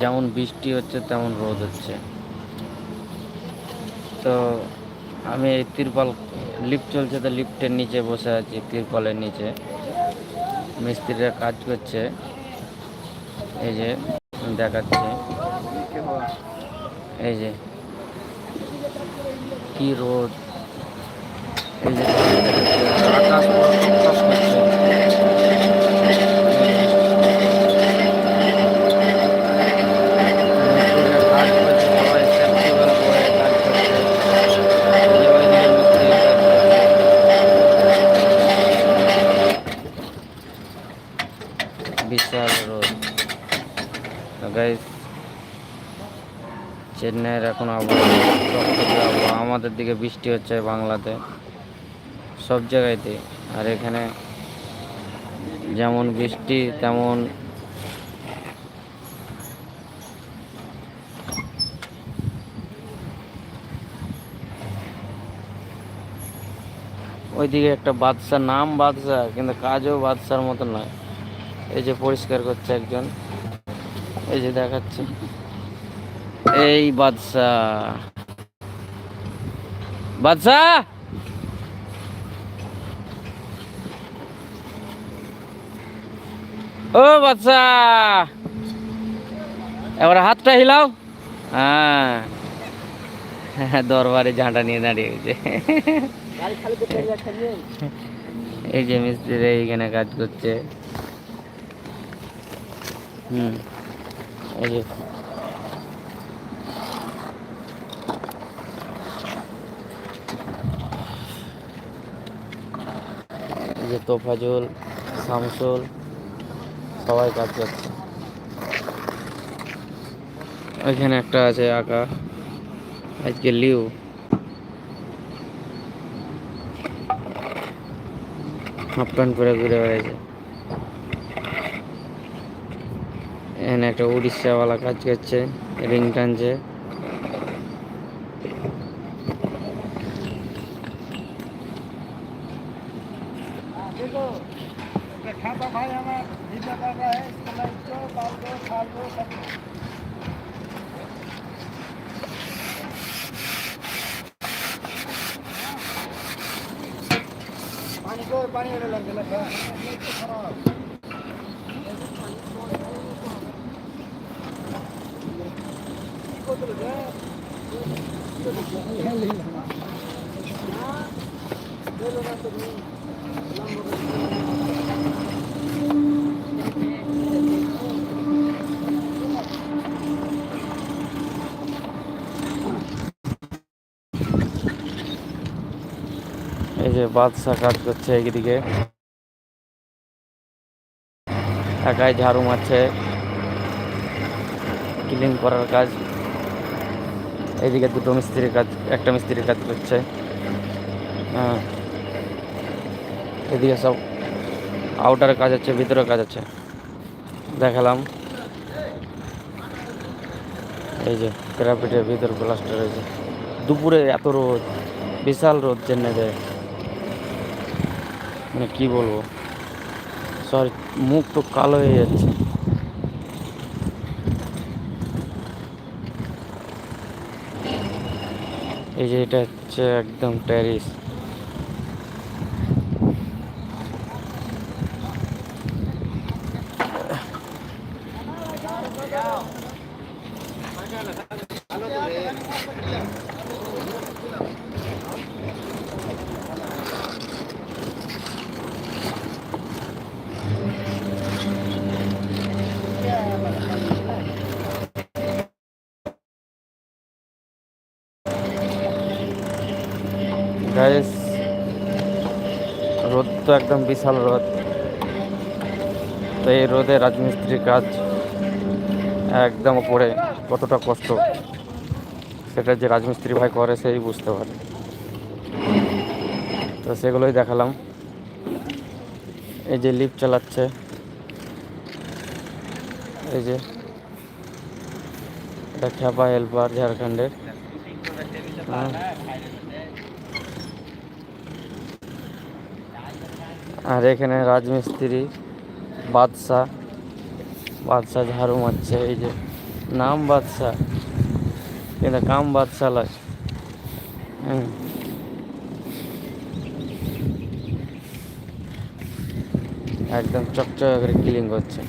যেমন বৃষ্টি হচ্ছে, তেমন রোদ হচ্ছে। তো আমি এই তিরপাল লিফট চলছে তো লিফটের নিচে বসে আছি, তিরপালের নিচে। মিস্ত্রিরা কাজ করছে। এই যে, দেখাচ্ছে। এই যে, কি রোদ। এই যে, আকাশ করছে মিস্ত্রিরা কাজ করছে সবাই সেফটি বেল্ট পরে কাজ করছে এই যে ওইদিকে মিস্ত্রি কাজ করছে বিশাল রোদ গাইস চেন্নাইয়ের এখন আবহাওয়া আমাদের দিকে বৃষ্টি হচ্ছে বাংলাতে, সব জায়গায়তে আর এখানে যেমন বৃষ্টি, তেমন ওইদিকে একটা বাদশা নাম বাদশা কিন্তু কাজও বাদশার মতো নয়। এই যে পরিষ্কার করছে একজন। এই যে দেখাচ্ছে। এই বাদশা। বাদশা! ও বাদশা! এবার হাতটা হিলাও। হ্যাঁ। দরবারে ঝাঁটা নিয়ে দাঁড়িয়ে গেছে এই যে মিস্ত্রি এইখানে কাজ করছে। হুম। যে। যে তোফাজুল, শামসুল, সবাই কাজ করছে। ওইখানে একটা আছে আঁকা। আজকে লিউ। হাফ প্যান্ট পরে ঘুরে বেড়াইছে। এখানে একটা উড়িষ্যাওয়ালা কাজ করছে রিং টানছে देखो ये खाता भाई এই যে বাদশা কাজ করছে এইদিকে। একাই ঝাড়ু মারছে। ক্লিন করার কাজ। এইদিকে দুটো মিস্ত্রির কাজ, একটা মিস্ত্রির কাজ করছে। হ্যাঁ। এদিকে সব আউটার কাজ হচ্ছে ভিতরে কাজ হচ্ছে দেখালাম। এই যে প্যারাপিটের ভিতর প্লাস্টার হয়েছে দুপুরে এত রোদ, বিশাল রোদ চেন্নাইতে মানে কি বলব? সরি, মুখ তো কালো হয়ে যাচ্ছে। এই যে এটা হচ্ছে একদম ট্যারিস গাইস রোদ তো একদম বিশাল রোদ। তো এই রোদে রাজমিস্ত্রির কাজ একদম উপরে, কতটা কষ্ট। সেটা যে রাজমিস্ত্রি ভাই করে সেই বুঝতে পারে। তো সেগুলোই দেখালাম। এই যে লিফট চালাচ্ছে। এই যে খ্যাপা হেল্পার ঝাড়খণ্ডের। হ্যাঁ। আর এখানে রাজমিস্ত্রি, বাদশাহ বাদশাহ ঝাড়ু মারছে, এই যে নাম বাদশাহ কিন্তু কাম বাদশাহ হুম। একদম চকচক করে ক্লিন করছে।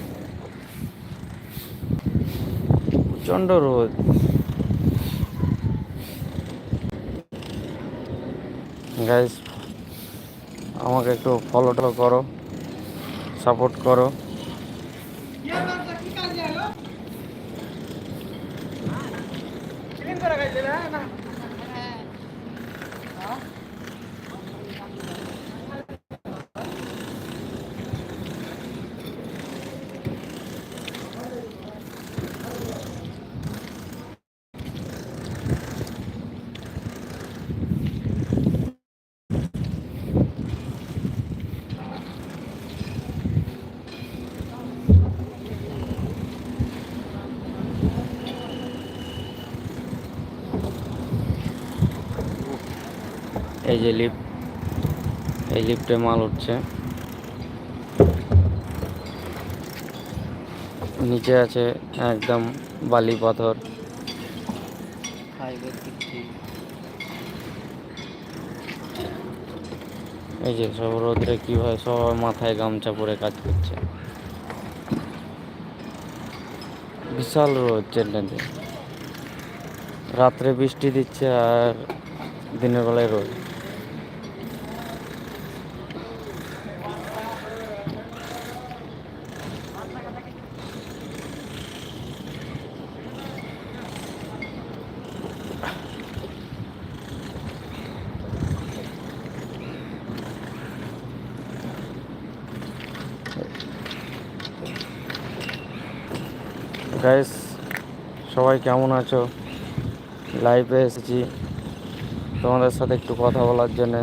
প্রচণ্ড রোদ। গাইস আমাকে একটু ফলো করো সাপোর্ট করো। এই যে লিফট এই লিফটে মাল উঠছে। নিচে আছে একদম বালি পাথর। এই যে সব রোদ্রে কীভাবে সবাই মাথায় গামছা পরে কাজ করছে। বিশাল রোদ চেন্নাইতে রাত্রে বৃষ্টি দিচ্ছে আর দিনের বেলায় রোদ। সবাই কেমন আছো? লাইভে এসেছি। তোমাদের সাথে একটু কথা বলার জন্যে।